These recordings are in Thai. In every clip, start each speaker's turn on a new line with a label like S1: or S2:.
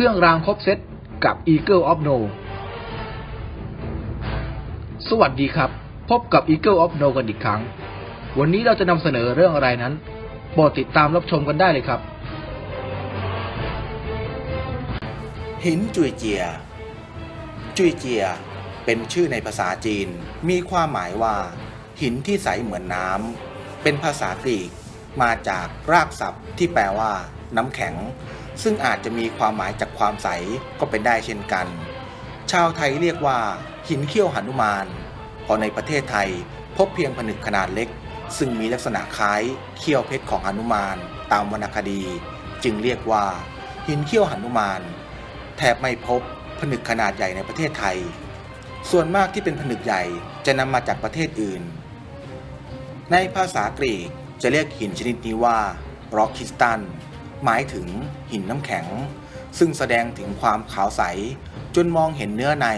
S1: เครื่องรางครบเซตกับ Eagle of No สวัสดีครับ พบกับ Eagle of No กันอีกครั้ง วันนี้เราจะนำเสนอเรื่องอะไรนั้น โปรดติดตามรับชมกันได้เลยครับ
S2: หินจุยเจีย จุยเจีย เป็นชื่อในภาษาจีน มีความหมายว่า หินที่ใสเหมือนน้ำเป็นภาษากรีก มาจากรากศัพท์ที่แปลว่า น้ำแข็ง ซึ่งอาจจะมีความหมายจากความใสก็เป็นได้เช่นกัน ชาวไทยเรียกว่าหินเขี้ยวหนุมานพราะในประเทศไทยพบเพียงผนึกขนาดเล็ก ซึ่งมีลักษณะคล้ายเขี้ยวเพชรของหนุมานตามวรรณคดี จึงเรียกว่า หินเขี้ยวหนุมานแทบไม่พบผนึกขนาดใหญ่ในประเทศไทย ส่วนมากที่เป็นผนึกใหญ่จะนำมาจากประเทศอื่น ในภาษากรีกจะเรียกหินชนิดนี้ว่าบร็อกคิสตัน หมายถึงหินน้ำแข็ง ซึ่งแสดงถึงความขาวใส จนมองเห็นเนื้อใน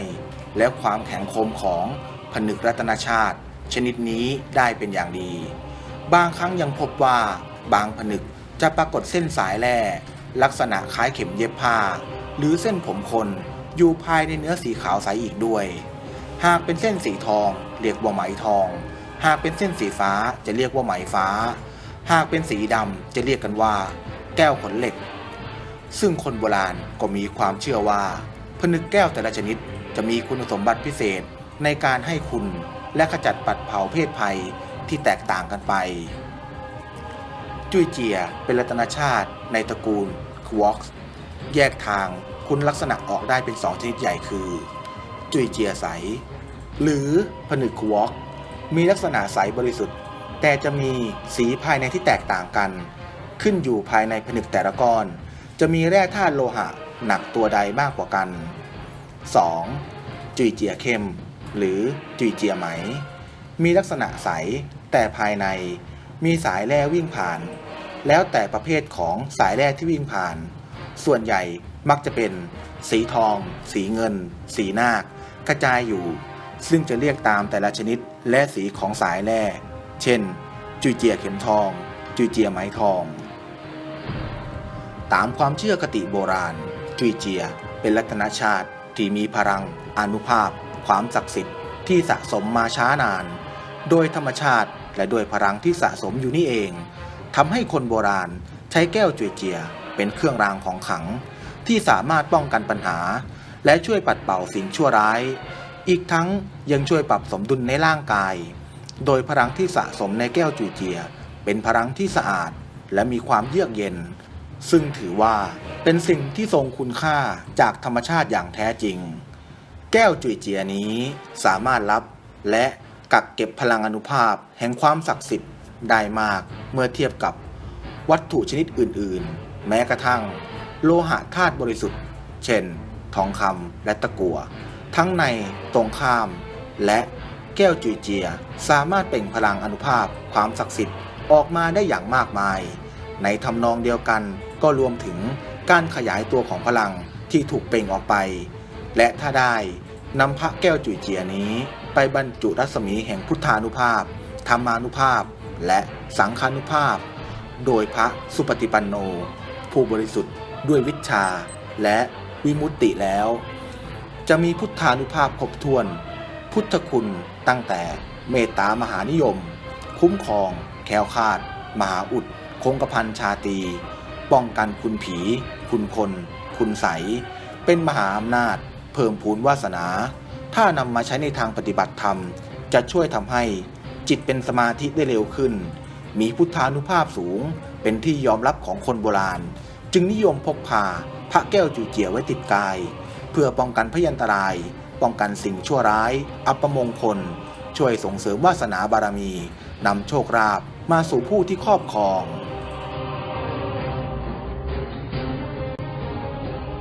S2: และความแข็งคมของผนึกรัตนชาติ ชนิดนี้ได้เป็นอย่างดี บางครั้งยังพบว่าบางผนึกจะปรากฏเส้นสายแร่ลักษณะคล้ายเข็มเย็บผ้า หรือเส้นผมคนอยู่ภายในเนื้อสีขาวใสอีกด้วย หากเป็นเส้นสีทอง เรียกว่าไหมทอง หากเป็นเส้นสีฟ้าจะเรียกว่าไหมฟ้า หากเป็นสีดำจะเรียกกันว่า แก้วขนเหล็ก ซึ่งคนโบราณก็มีความเชื่อว่าผนึกแก้วแต่ละชนิดจะมีคุณสมบัติพิเศษในการให้คุณและขจัดปัดเผาเพศภัยที่แตกต่างกันไป จุ้ยเจียเป็นรัตนชาติในตระกูลควอกซ์แยกทางคุณลักษณะออกได้เป็นสองชนิดใหญ่คือ จุยเจียใส หรือผนึกควอกมีลักษณะใสบริสุทธิ์ แต่จะมีสีภายในที่แตกต่างกัน ขึ้นอยู่ภายในผนึกแต่ละก้อน จะมีแร่ธาตุโลหะหนักตัวใดมากกว่ากัน 2. จุยเจียเข้ม หรือจุยเจียไหม มีลักษณะใสแต่ภายในมีสายแร่วิ่งผ่าน แล้วแต่ประเภทของสายแร่ที่วิ่งผ่าน ส่วนใหญ่มักจะเป็นสีทอง สีเงิน สีนาคกระจายอยู่ ซึ่งจะเรียกตามแต่ละชนิดและสีของสายแร่ เช่น จุยเจียเข็มทอง จุยเจียไหมทอง ตามความเชื่อคติโบราณจุยเจีย เป็นรัตนชาติที่มีพลังอนุภาพ ความศักดิ์สิทธิ์ที่สะสมมาช้านาน โดยธรรมชาติและด้วยพลังที่สะสมอยู่นี่เองทำให้คนโบราณใช้แก้วจุยเจีย เป็นเครื่องรางของขลัง ที่สามารถป้องกันปัญหา และช่วยปัดเป่าสิ่งชั่วร้าย อีกทั้งยังช่วยปรับสมดุลในร่างกาย โดยพลังที่สะสมในแก้วจุยเจีย เป็นพลังที่สะอาด และมีความเยือกเย็น ซึ่งถือว่าเป็นสิ่งที่ทรงคุณค่าจากธรรมชาติอย่างแท้จริง แก้วจุยเจียนี้สามารถรับและกักเก็บพลังอนุภาพแห่งความศักดิ์สิทธิ์ได้มากเมื่อเทียบกับวัตถุชนิดอื่น ๆ แม้กระทั่ง โลหะธาตุบริสุทธิ์ เช่น ทองคำและตะกั่วทั้งในตรงข้าม และแก้วจุยเจียสามารถเปล่งพลังอนุภาพความศักดิ์สิทธิ์ออกมาได้อย่างมากมาย ในทำนองเดียวกัน ก็รวมถึงการขยายตัวของพลังที่ถูกเปล่งออกไป และถ้าได้นำพระแก้วจุ๋ยเจียนี้ ไปบรรจุรัศมีแห่งพุทธานุภาพ ธรรมานุภาพ และสังฆานุภาพ โดยพระสุปฏิปันโน ผู้บริสุทธิ์ด้วยวิชา และวิมุตติแล้ว จะมีพุทธานุภาพครบถ้วน พุทธคุณตั้งแต่เมตตามหานิยม คุ้มครอง แคล้วคลาด มหาอุด คงกระพันชาตรี ป้องกันคุณผี คุณคน คุณใส เป็นมหาอำนาจ เพิ่มพูนวาสนา ถ้านำมาใช้ในทางปฏิบัติธรรม จะช่วยทำให้จิตเป็นสมาธิได้เร็วขึ้น มีพุทธานุภาพสูง เป็นที่ยอมรับของคนโบราณ จึงนิยมพกพาพระแก้วจูเจียไว้ติดกาย เพื่อป้องกันพยันตราย ป้องกันสิ่งชั่วร้าย อัปมงคล ช่วยส่งเสริมวาสนาบารมีนำโชคราบมาสู่ผู้ที่ครอบครอง